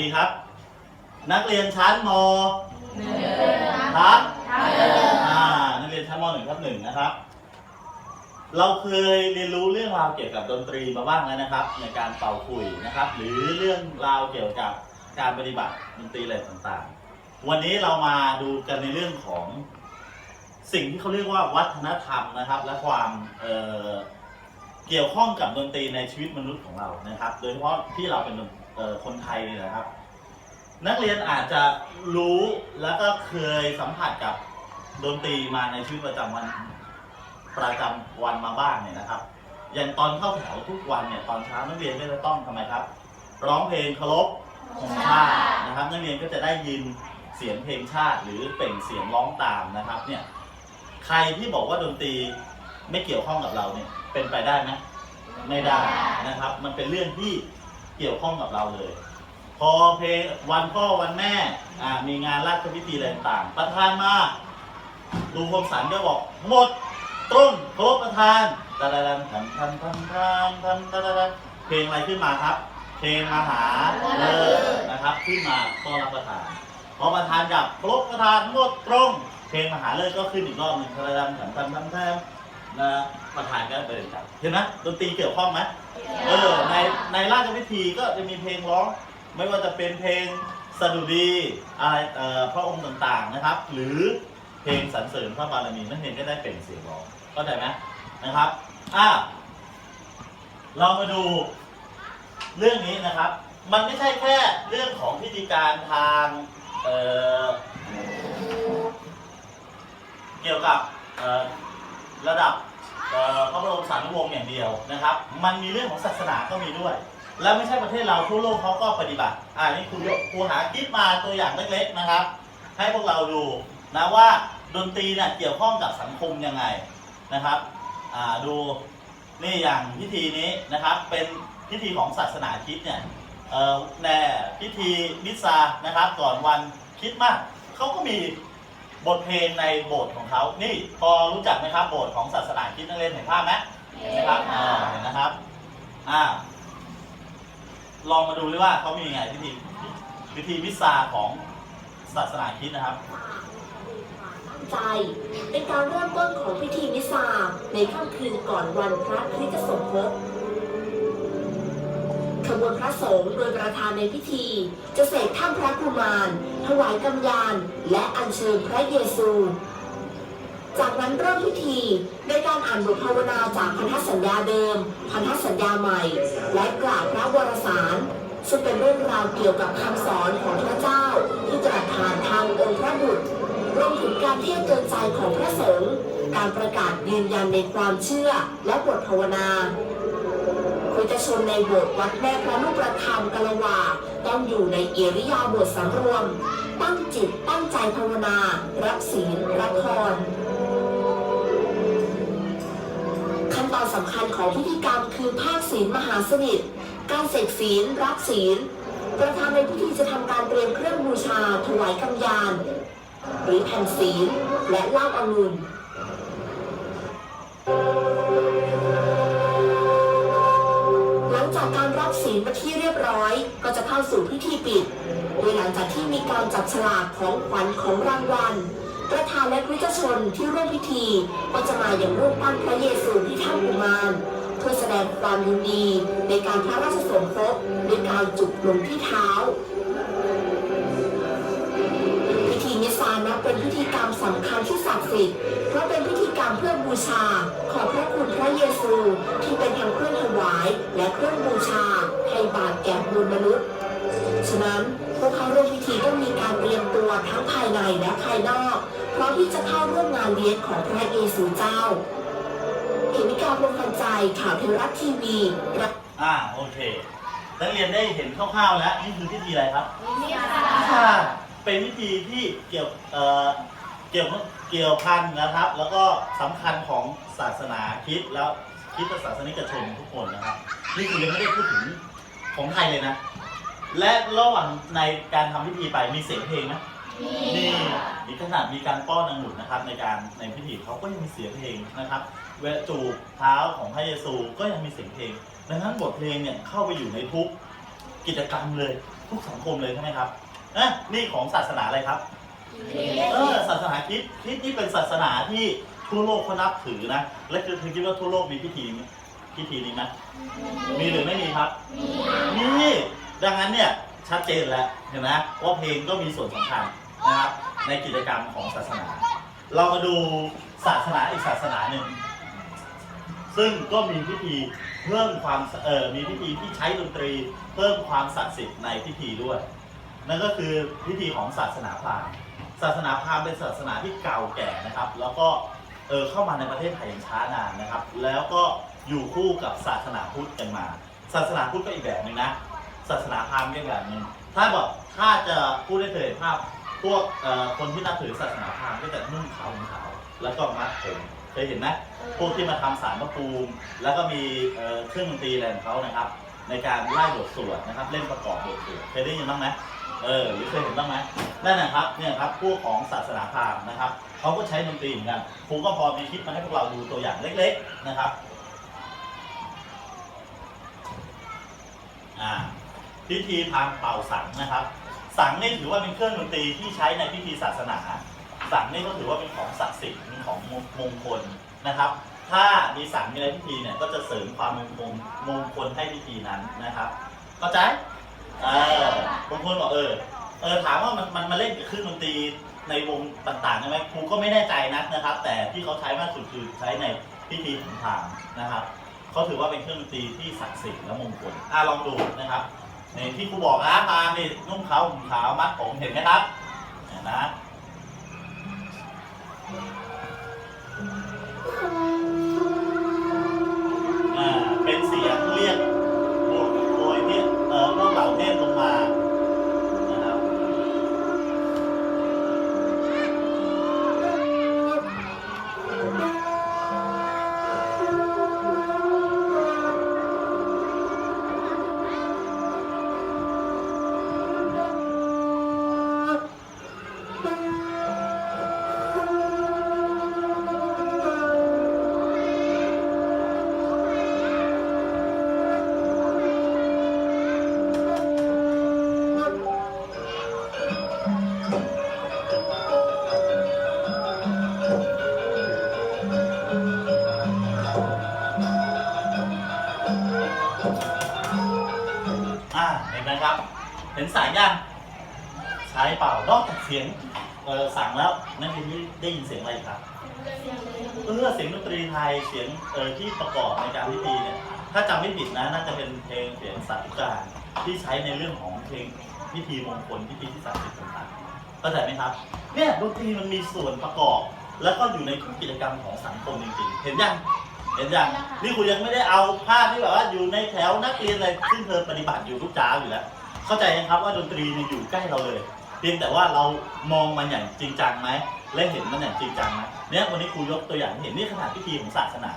ดีครับ นักเรียนชั้นมครับอ่านักเรียนชั้นมหนึ่งทับหนึ่งนะครับ เราเคยเรียนรู้เรื่องราวเกี่ยวกับดนตรีมาบ้างแล้วนะครับ ในการเป่าขลุ่ยนะครับ หรือเรื่องราวเกี่ยวกับการปฏิบัติดนตรีอะไรต่างๆ วันนี้เรามาดูกันในเรื่องของสิ่งที่เขาเรียกว่าวัฒนธรรมนะครับ และความเอ่อเกี่ยวข้องกับดนตรีในชีวิตมนุษย์ของเรานะครับ โดยเฉพาะที่เราเป็นเอ่อ คนไทยเนี่ยนะครับ นักเรียนอาจจะรู้แล้วก็เคยสัมผัสกับดนตรีมาในชีวิตประจำวันประจำวันมาบ้างเนี่ยนะครับ อย่างตอนเข้าแถวทุกวันเนี่ยตอนเช้านักเรียนก็จะต้องทำไมครับ ร้องเพลงเคารพธงชาตินะครับนักเรียนก็จะได้ยินเสียงเพลงชาติ หรือเป่งเสียงร้องตามนะครับเนี่ยใครที่บอกว่าดนตรีไม่เกี่ยวข้องกับเราเนี่ยเป็นไปได้ไหมไม่ได้นะครับ มันเป็นเรื่องที่ เกี่ยวข้องกับเราเลย พอเพลงวันพ่อวันแม่อ่ามีงานราชพิธีอะไรต่างๆประธานมาลุงคมสันก็บอกหมดตรงเคารพประธานตะดะดันทันทันทันทันทันตะดะดันเพลงอะไรขึ้นมาครับ เพลงมหาเลิศนะครับขึ้นมาต้อนรับประธานพอประธานกับครพประธานหมดตรง เพลงมหาเลิศก็ขึ้นอีกรอบหนึ่งตะดะดันทันทันทันทัน นะประธานก็เดินกลับเห็นไหมดนตรีเกี่ยวข้องไหมเออในในราชพิธีก็จะมีเพลงร้อง ไม่ว่าจะเป็นเพลงสดุดีอะไรเอ่อพระองค์ต่างๆนะครับ หรือเพลงสรรเสริญพระบารมีนักเรียนก็ได้เปล่งเสียงร้องเข้าใจไหมนะครับอะเรามาดูเรื่องนี้นะครับ มันไม่ใช่แค่เรื่องของพิธีการทางเอ่อเกี่ยวกับเอ่อ ระดับเอ่อพระบรมสารีวงศ์อย่างเดียวนะครับ มันมีเรื่องของศาสนาก็มีด้วย แล้วไม่ใช่ประเทศเราทั่วโลกเขาก็ปฏิบัติ อ่านี่ครูครูหาคลิปมาตัวอย่างเล็กๆนะครับ ให้พวกเราดูนะว่าดนตรีเนี่ยเกี่ยวข้องกับสังคมยังไงนะครับอ่าดูนี่อย่างพิธีนี้นะครับเป็นพิธีของศาสนาคริสต์เนี่ยเอ่อแน่พิธีมิสซานะครับก่อนวันคิดมากเขาก็มี บทเพลงในโบสถ์ของเขา นี่พอรู้จักไหมครับ โบสถ์ของศาสนาคริดนักเรียนเห็นภาพไหมเห็นไหมครับอ่าเห็นนะครับ อ่า ลองมาดูดิว่าเขามีไงพิธีพิธีมิสซาของศาสนาคริดนะครับ ใจเป็นการเริ่มต้นของพิธีมิสซาในค่ำคืนก่อนวันพระคริสตสมภพข บวนพระสงฆ์โดยประธานในพิธี จะเสกท่ามพระกุมาร ถวายกำยาน และอัญเชิญพระเยซู จากนั้นเริ่มพิธีในการอ่านบทภาวนาจากพันธสัญญาเดิม พันธสัญญาใหม่ และกล่าวพระวรสารซึ่งเป็นเรื่องราวเกี่ยวกับคำสอนของพระเจ้าที่ตรัสผ่านทางองค์พระบุตรรวมถึงการเทียบเตือนใจของพระสงฆ์การประกาศยืนยันในความเชื่อและบทภาวนา คุยจะชนในโบสถ์วัดแม่พระลูกประธรรมกะละวาต้องอยู่ในเอริยาบทสำรวม ตั้งจิตตั้งใจภาวนา รับศีลรับพรขั้นตอนสำคัญของพิธีกรรมคือภาคศีลมหาสนิท การเสกศีลรับศีลประธานในพิธีจะทำการเตรียมเครื่องบูชาถวายกำยาน หรือแผ่นศีลและเล้าองุ่นหลั จากการรับศีลมาที่เรียบร้อย ก็จะเข้าสู่พิธีปิด โดยหลังจากที่มีการจับฉลากของขวัญของรางวัลประธานและคริสชนที่ร่วมพิธีก็จะมาอย่างรูปปั้นพระเยซูที่ถ้ำกุมารเพื่อแสดงความยินดีในการพระราชสมภพด้วยการจุกลงที่เท้า พิธีนิสานับเป็นพิธีกรรมสำคัญที่ศักดิ์สิทธิ์เพราะเป็นพิธี กรรมเพื่อบูชา ขอบพระคุณพระเยซูที่เป็นทั้งเครื่องถวาย และเครื่องบูชาให้บาปแก่มวลมนุษย์ฉะนั้นพวกเขาร่วมพิธีต้องมีการเตรียมตัวทั้งภายในและภายนอกพร้อมที่จะเข้าร่วมงานเลี้ยงของพระเยซูเจ้าเขมิกาพงพันใจข่าวเทวรัฐทีวีรายอ่าโอเคนักเรียนได้เห็นคร่าวๆแล้วนี่คือพิธีอะไรครับค่ะเป็นวิธีที่เกี่ยวเอ่อเกี่ยว เกี่ยวพันนะครับ แล้วก็สำคัญของศาสนาคริดแล้วคริดศาสนิกชนทุกคนนะครับ นี่คือยังไม่ได้พูดถึงของไทยเลยนะ และระหว่างในการทำพิธีไปมีเสียงเพลงไหมนี่มีขนาดมีการป้อนองุ่นนะครับ ในการในพิธีเขาก็ยังมีเสียงเพลงนะครับ เวลาจูบเท้าของพระเยซูก็ยังมีเสียงเพลง ดังนั้นบทเพลงเนี่ยเข้าไปอยู่ในทุกกิจกรรมเลย ทุกสังคมเลยใช่ไหมครับเอะนี่ของศาสนาอะไรครับ เออศาสนาคริดคริดนี่เป็นศาสนาที่ทั่วโลกเขานับถือนะ และคือคิดว่าทั่วโลกมีพิธีนี้พิธีนี้ไหมมีหรือไม่มีครับ มีดังนั้นเนี่ยชัดเจนแล้วเห็นไหมว่าเพลงก็มีส่วนสำคัญนะครับในกิจกรรมของศาสนา เรามาดูศาสนาอีกศาสนาหนึ่ง ซึ่งก็มีพิธีเพิ่มความเออมีพิธีที่ใช้ดนตรี เพิ่มความศักดิ์สิทธิ์ในพิธีด้วย นั่นก็คือพิธีของศาสนาพราหมณ์ศาสนาพราหมณ์เป็นศาสนาที่เก่าแก่นะครับ แล้วก็เออเข้ามาในประเทศไทยอย่างช้านานนะครับ แล้วก็อยู่คู่กับศาสนาพุทธกันมา ศาสนาพุทธก็อีกแบบหนึ่งนะศาสนาพราหมณ์ก็อีกแบบหนึ่งถ้าบอกถ้าจะพูดได้เคยภาพพวกเออคนที่นับถือศาสนาพราหมณ์ก็จะนุ่งขาวห่มขาวแล้วก็มัดผมเคยเห็นไหมพวกที่มาทำสารพระภูมิแล้วก็มีเครื่องดนตรีอะไรของเขานะครับ ในการไล่บทสวดนะครับ เล่นประกอบบทสวดเคยได้ยินบ้างไหม เออหรือเคยเห็นบ้างไหมนั่นนะครับเนี่ยครับพวกของศาสนาพราหมณ์นะครับเขาก็ใช้ดนตรีเหมือนกันครูก็พอมีคลิปมาให้พวกเราดูตัวอย่างเล็ก ๆนะครับอ่าพิธีทางเป่าสังนะครับ สังนี่ถือว่าเป็นเครื่องดนตรีที่ใช้ในพิธีศาสนา สังนี่ก็ถือว่าเป็นของศักดิ์สิทธิ์เป็นของมงคลนะครับ ถ้ามีสังมีอะไรพิธีเนี่ยก็จะเสริมความมงคลมงคลให้พิธีนั้นนะครับเข้าใจ ออบางคนบอกเออ เออถามว่ามันมันมาเล่นกับเครื่องดนตรีในวงต่างๆใช่ไหมครูก็ไม่แน่ใจนะนะครับ แต่ที่เขาใช้มากสุดคือใช้ในพิธีของพรามนะครับเขาถือว่าเป็นเครื่องดนตรีที่ศักดิ์สิทธิ์และมงคลอะลองดูนะครับ ในที่ครูบอกนะมานี่นุ่งขาวห่มขาวมัดผมเห็นไหมครับเห็นนะ เห็นสายยังใช้เปล่านอกจากเสียงเออสั่งแล้วนั่นคือที่ได้ยินเสียงอะไรครับเออเสียงดนตรีไทยเสียงเออที่ประกอบในการพิธีเนี่ยถ้าจำไม่ผิดนะน่าจะเป็นเพลงเสียงสาธุการที่ใช้ในเรื่องของเพลงพิธีมงคลพิธีที่ศักดิ์สิทธิ์ต่างๆเข้าใจไหมครับเนี่ยดนตรีมันมีส่วนประกอบ แล้วก็อยู่ในทุกกิจกรรมของสังคมจริงๆเห็นยังเห็นยังนี่คุณยังไม่ได้เอาภาพที่แบบว่าอยู่ในแถวนักเรียนอะไรซึ่งเธอปฏิบัติอยู่ทุกเช้าอยู่แล้ว เข้าใจยังครับว่าดนตรีเนี่ยอยู่ใกล้เราเลย เพียงแต่ว่าเรามองมันอย่างจริงจังไหมและเห็นมันอย่างจริงจังไหมเนี่ยวันนี้ครูยกตัวอย่างเห็นนี่ขนาดพิธีของศาสนา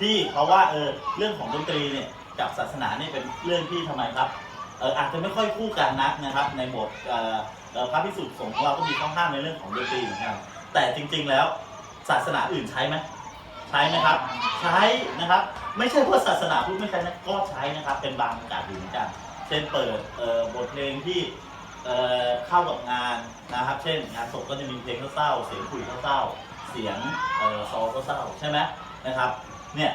ที่เขาว่าเออเรื่องของดนตรีเนี่ยกับศาสนาเนี่ยเป็นเรื่องที่ทำไมครับเอออาจจะไม่ค่อยคู่กันนักนะครับ ในบทเออพระพิสุทธิ์สงฆ์ของเราก็มีข้อห้ามในเรื่องของดนตรีเหมือนกันแต่จริง ๆแล้วศาสนาอื่นใช้ไหมใช้ไหมครับใช้นะครับ ไม่ใช่ว่าศาสนาพุทธไม่ใช้นะก็ใช้นะครับ เป็นบางโอกาสอยู่เหมือนกัน เช่นเปิดบทเพลงที่เข้ากับงานนะครับ เช่นงานศพก็จะมีเพลงเศร้าเสียงคุยเศร้าเสียงเอ่อซอเศร้าใช่ไหมนะครับเนี่ย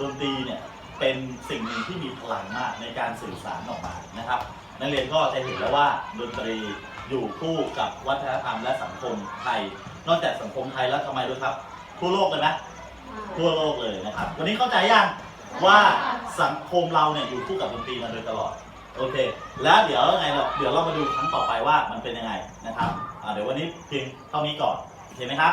ดนตรีเนี่ยเป็นสิ่งหนึ่งที่มีพลังมากในการสื่อสารออกมานะครับ นักเรียนก็จะเห็นแล้วว่าดนตรีอยู่คู่กับวัฒนธรรมและสังคมไทย นอกจากสังคมไทยแล้วทำไมด้วยครับ ทั่วโลกเลยไหมทั่วโลกเลยนะครับ วันนี้เข้าใจยัง ว่าสังคมเราเนี่ยอยู่คู่กับดนตรีมาโดยตลอด โอเค แล้วเดี๋ยวยังไงเราเดี๋ยวเรามาดูครั้งต่อไปว่ามันเป็นยังไงนะครับอ่าเดี๋ยววันนี้เพียงเท่านี้ก่อน โอเคไหมครับ